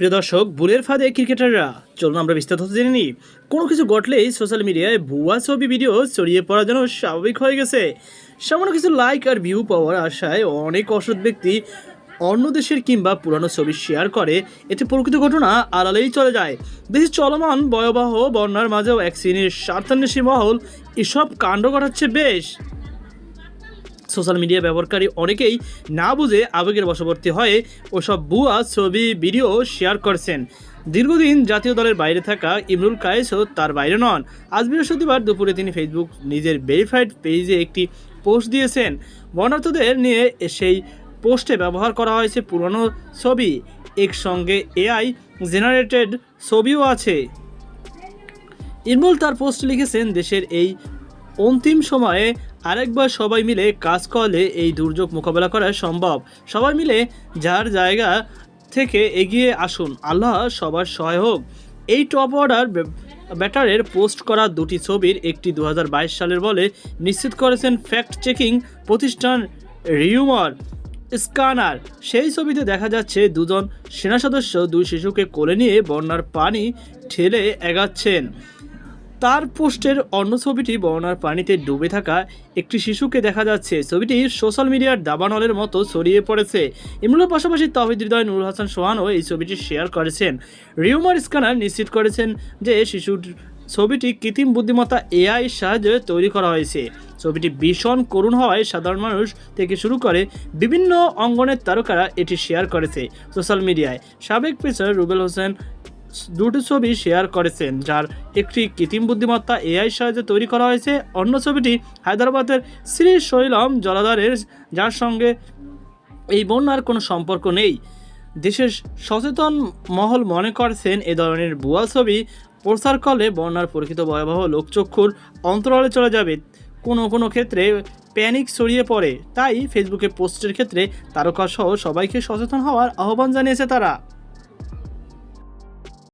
প্রিয় দর্শক, বুলের ফাঁদে ক্রিকেটাররা। চলুন আমরা বিস্তারিত জেনে নিই। কোনো কিছু ঘটলেই সোশ্যাল মিডিয়ায় ভুয়া ছবি, ভিডিও ছড়িয়ে পড়া যেন স্বাভাবিক হয়ে গেছে। সামান্য কিছু লাইক আর ভিউ পাওয়ার আশায় অনেক অসৎ ব্যক্তি অন্য দেশের কিংবা পুরানো ছবি শেয়ার করে। এতে প্রকৃত ঘটনা আড়ালেই চলে যায়। দেশের চলমান, ভয়াবহ বন্যার মাঝেও এক শ্রেণির স্বার্থান্বেষী মহল এসব কাণ্ড ঘটাচ্ছে বেশ। সোশ্যাল মিডিয়া ব্যবহারকারী অনেকেই না বুঝে আবেগের বশবর্তী হয়ে ওসব ভুয়া ছবি, ভিডিও শেয়ার করছেন। দীর্ঘদিন জাতীয় দলের বাইরে থাকা ইমরুল কায়েসও তার বাইরে নন। আজ বৃহস্পতিবার দুপুরে তিনি ফেসবুক নিজের ভেরিফাইড পেজে একটি পোস্ট দিয়েছেন। বর্ণার্থদের নিয়ে সেই পোস্টে ব্যবহার করা হয়েছে পুরনো ছবি। একসঙ্গে এআই জেনারেটেড ছবিও আছে। ইমরুল তার পোস্ট লিখেছেন, দেশের এই অন্তিম সময়ে আরেকবার সবাই মিলে কাজ করলে এই দুর্যোগ মোকাবেলা করা সম্ভব। সবাই মিলে যার জায়গা থেকে এগিয়ে আসুন। আল্লাহ সবার সহায় হোক এই টপ অর্ডার ব্যাটারের পোস্ট করা দুটি ছবির একটি দু হাজার বাইশ সালের বলে নিশ্চিত করেছেন ফ্যাক্ট চেকিং প্রতিষ্ঠান রিউমার স্কানার সেই ছবিতে দেখা যাচ্ছে দুজন সেনা সদস্য দুই শিশুকে কোলে নিয়ে বন্যার পানি ঠেলে এগাচ্ছেন। তার পোস্টের অন্য ছবিটি বন্যার পানিতে ডুবে থাকা একটি শিশুকে দেখা যাচ্ছে। ছবিটি সোশ্যাল মিডিয়ার দাবানলের মতো ছড়িয়ে পড়েছে। ইমরুলের পাশাপাশি তহিদ হৃদয়, নুরুল হাসান সোহানও এই ছবিটি শেয়ার করেছেন। রিউমার স্ক্যানার নিশ্চিত করেছেন যে শিশুর ছবিটি কৃত্রিম বুদ্ধিমত্তা এআই সাহায্যে তৈরি করা হয়েছে। ছবিটি ভীষণ করুণ হওয়ায় সাধারণ মানুষ থেকে শুরু করে বিভিন্ন অঙ্গনের তারকারা এটি শেয়ার করেছে সোশ্যাল মিডিয়ায়। সাবেক পেসার রুবেল হোসেন দুটি ছবি শেয়ার করেছেন, যার একটি কৃত্রিম বুদ্ধিমত্তা এআই সাহায্যে তৈরি করা হয়েছে। অন্য ছবিটি হায়দ্রাবাদের শ্রী শৈলম জলাধারের, যার সঙ্গে এই বন্যার কোনো সম্পর্ক নেই। দেশের সচেতন মহল মনে করছেন, এ ধরনের ভুয়া ছবি প্রচার করলে বন্যার প্রকৃত ভয়াবহ লোকচক্ষুর অন্তরালে চলে যাবে। কোনো কোনো ক্ষেত্রে প্যানিক ছড়িয়ে পড়ে, তাই ফেসবুকে পোস্টের ক্ষেত্রে তারকাসহ সবাইকে সচেতন হওয়ার আহ্বান জানিয়েছে তারা।